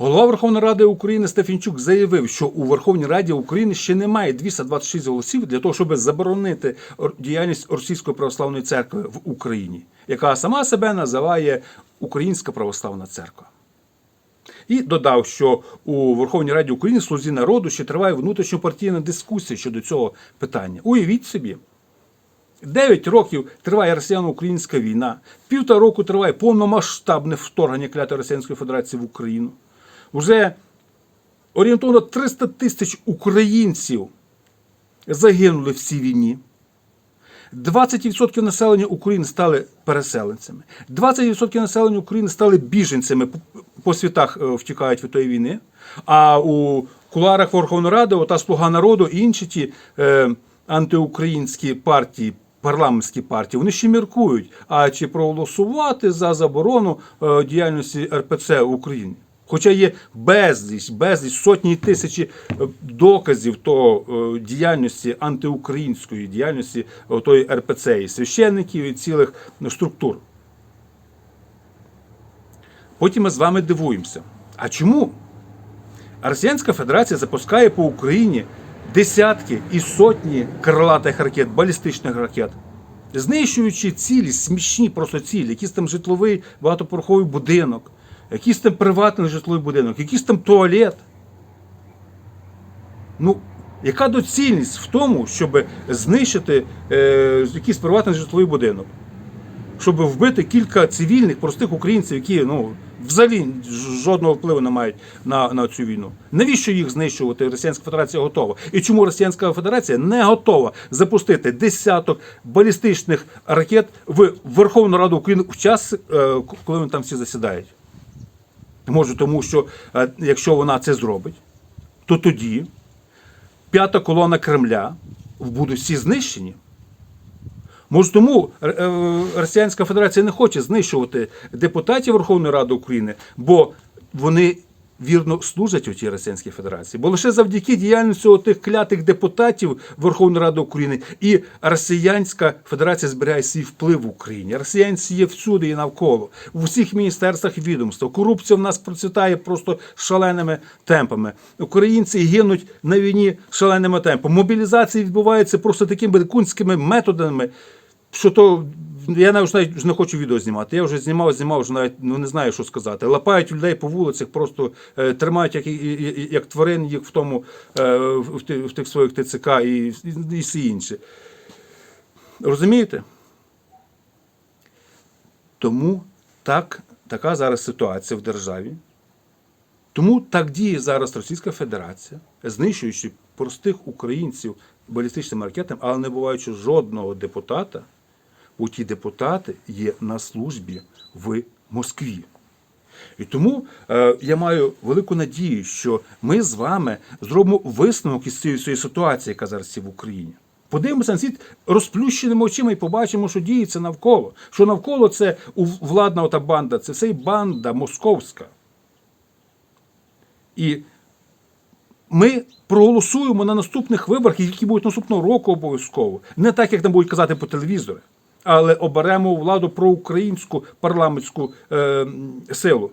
Голова Верховної Ради України Стефінчук заявив, що у Верховній Раді України ще немає 226 голосів для того, щоб заборонити діяльність Російської православної церкви в Україні, яка сама себе називає Українська православна церква. І додав, що у Верховній Раді України слузі народу ще триває внутрішньопартійна дискусія щодо цього питання. Уявіть собі. Дев'ять років триває росіяно-українська війна, півтора року триває повномасштабне вторгнення клятої Російської Федерації в Україну. Уже орієнтовно 300 тисяч українців загинули в цій війні. 20% населення України стали переселенцями. 20% населення України стали біженцями по- світах е, втікають від тої війни. А у куларах Верховної Ради, ота слуга народу і інші ті е, антиукраїнські партії, парламентські партії, вони ще міркують, а чи проголосувати за заборону е, діяльності РПЦ в Україні. Хоча є безліч, безліч сотні і тисячі е, доказів того е, діяльності антиукраїнської діяльності е, тої РПЦ і священників і цілих структур. Потім ми з вами дивуємося. А чому? Росіянська Федерація запускає по Україні десятки і сотні крилатих ракет, балістичних ракет, знищуючи цілі, смішні просто цілі, якийсь там житловий багатоповерховий будинок, якийсь там приватний житловий будинок, якийсь там туалет. Ну, яка доцільність в тому, щоб знищити е, якийсь приватний житловий будинок? щоб вбити кілька цивільних простих українців, які ну взагалі жодного впливу не мають на, на цю війну. Навіщо їх знищувати? Росіянська Федерація готова. І чому Росіянська Федерація не готова запустити десяток балістичних ракет в Верховну Раду України в час, е, коли вони там всі засідають? Може, тому що е, якщо вона це зробить, то тоді п'ята колона Кремля будуть всі знищені. Може, тому е, Росіянська Федерація не хоче знищувати депутатів Верховної Ради України, бо вони вірно служать у тій Росіянській Федерації. Бо лише завдяки діяльності тих клятих депутатів Верховної Ради України і Росіянська Федерація зберігає свій вплив в Україні. Росіянці є всюди і навколо, в усіх міністерствах і відомствах. Корупція в нас процвітає просто шаленими темпами. Українці гинуть на війні шаленими темпами. Мобілізації відбуваються просто такими кунськими методами що то я навіть навіть не хочу відео знімати. Я вже знімав, знімав, вже навіть ну, не знаю, що сказати. Лапають людей по вулицях, просто е, тримають як, як тварин їх в тому е, в, ти- в тих своїх ТЦК і, і, і всі інше. Розумієте? Тому так, така зараз ситуація в державі. Тому так діє зараз Російська Федерація, знищуючи простих українців балістичними ракетами, але не буваючи жодного депутата, бо ті депутати є на службі в Москві. І тому е, я маю велику надію, що ми з вами зробимо висновок із цієї, цієї ситуації, яка зараз є в Україні. Подивимося на світ розплющеними очима і побачимо, що діється навколо. Що навколо це владна ота банда, це все й банда московська. І ми проголосуємо на наступних виборах, які будуть наступного року обов'язково. Не так, як нам будуть казати по телевізору, але оберемо владу проукраїнську парламентську е, силу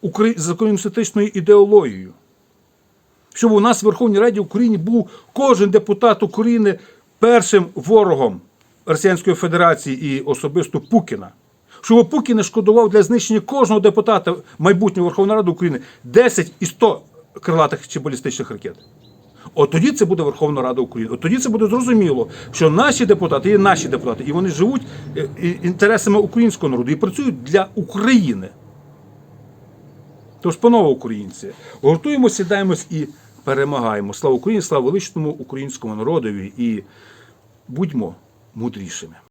Украї... з комуністичною ідеологією. Щоб у нас в Верховній Раді України був кожен депутат України першим ворогом Росіянської Федерації і особисто Пукіна. Щоб Пукін не шкодував для знищення кожного депутата майбутньої Верховної Ради України 10 і 100 крилатих чи балістичних ракет. От тоді це буде Верховна Рада України. От тоді це буде зрозуміло, що наші депутати є наші депутати, і вони живуть е, інтересами українського народу і працюють для України. Тож, панове українці, гуртуємо, сідаємось і перемагаємо. Слава Україні, слава величному українському народові і будьмо мудрішими.